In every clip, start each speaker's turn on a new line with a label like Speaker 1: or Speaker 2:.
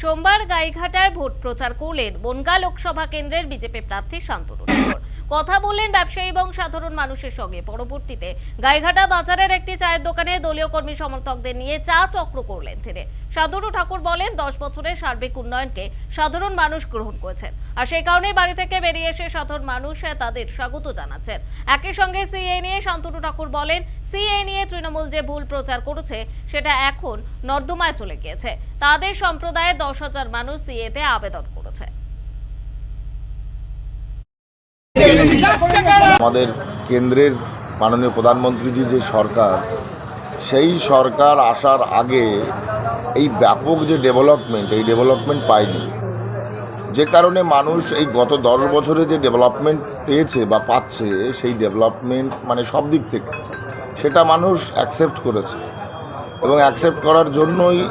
Speaker 1: সোমবার গাইঘাটায় ভোট প্রচার করলেন বনগা লোকসভা কেন্দ্রের বিজেপি প্রার্থী শান্তনু কথা বললেন ব্যবসায়ী এবং সাধারণ মানুষের সঙ্গে। পরবর্তীতে গাইঘাটা বাজারের একটি চায়ের দোকানে দলীয় কর্মী সমর্থকদের নিয়ে চা চক্র করলেন তিনি। শান্তনু ঠাকুর বলেন, দশ বছরের সার্বিক উন্নয়নকে সাধারণ মানুষ গ্রহণ করেছেন। আর সেই কারণে বাড়ি থেকে বেরিয়ে এসে সাধারণ মানুষ তাদের স্বাগত জানাচ্ছেন। একই সঙ্গে সিএ নিয়ে শান্তনু ঠাকুর বলেন সিএ নিয়ে তৃণমূল যে ভুল প্রচার করেছে, সেটা এখন নর্দমায় চলে গিয়েছে। তাদের সম্প্রদায়ের দশ হাজার মানুষ সিএতে আবেদন করেছে।
Speaker 2: আমাদের কেন্দ্রের মাননীয় প্রধানমন্ত্রীজি যে সরকার, সেই সরকার আসার আগে এই ব্যাপক যে ডেভেলপমেন্ট, এই ডেভেলপমেন্ট পায়নি। যে কারণে মানুষ এই গত দশ বছরে যে ডেভেলপমেন্ট পেয়েছে বা পাচ্ছে, সেই ডেভেলপমেন্ট মানে সব দিক থেকে। সেটা মানুষ অ্যাকসেপ্ট করেছে। এবং অ্যাকসেপ্ট করার জন্যই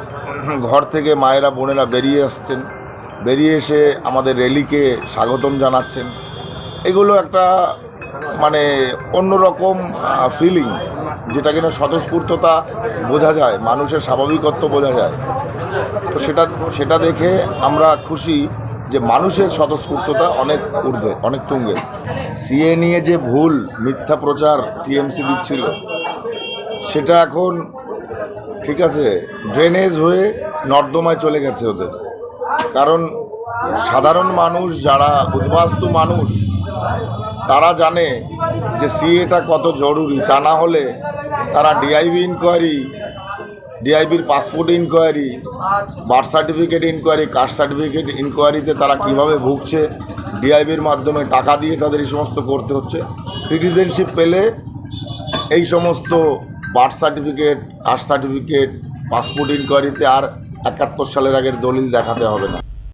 Speaker 2: ঘর থেকে মায়েরা, বোনেরা বেরিয়ে আসছেন। বেরিয়ে এসে আমাদের র্যালিকে স্বাগতম জানাচ্ছেন। এগুলো একটা মানে অন্যরকম ফিলিং যেটা কিনা স্বতঃস্ফূর্ততা বোঝা যায়, মানুষের স্বাভাবিকত্ব বোঝা যায়। তো সেটা সেটা দেখে আমরা খুশি। যে মানুষের স্বতঃস্ফূর্ততা অনেক ঊর্ধ্বে, অনেক তুঙ্গে। সিএ নিয়ে যে ভুল, মিথ্যা প্রচার টিএমসি দিচ্ছিল, সেটা এখন, ঠিক আছে, ড্রেনেজ হয়ে নর্দমায় চলে গেছে ওদের। কারণ সাধারণ মানুষ যারা, উদ্বাস্তু মানুষ, তারা জানে যে সিএটা কত জরুরি। তা না হলে তারা DIB inquiry ডিআইবির passport inquiry birth certificate inquiry caste certificate ইনকোয়ারিতে তারা কীভাবে ভুগছে ডিআইবির মাধ্যমে টাকা দিয়ে তাদের এই সমস্ত করতে হচ্ছে। সিটিজেনশিপ পেলে এই সমস্ত birth certificate caste certificate passport ইনকোয়ারিতে আর একাত্তর সালের আগের দলিল দেখাতে হবে না।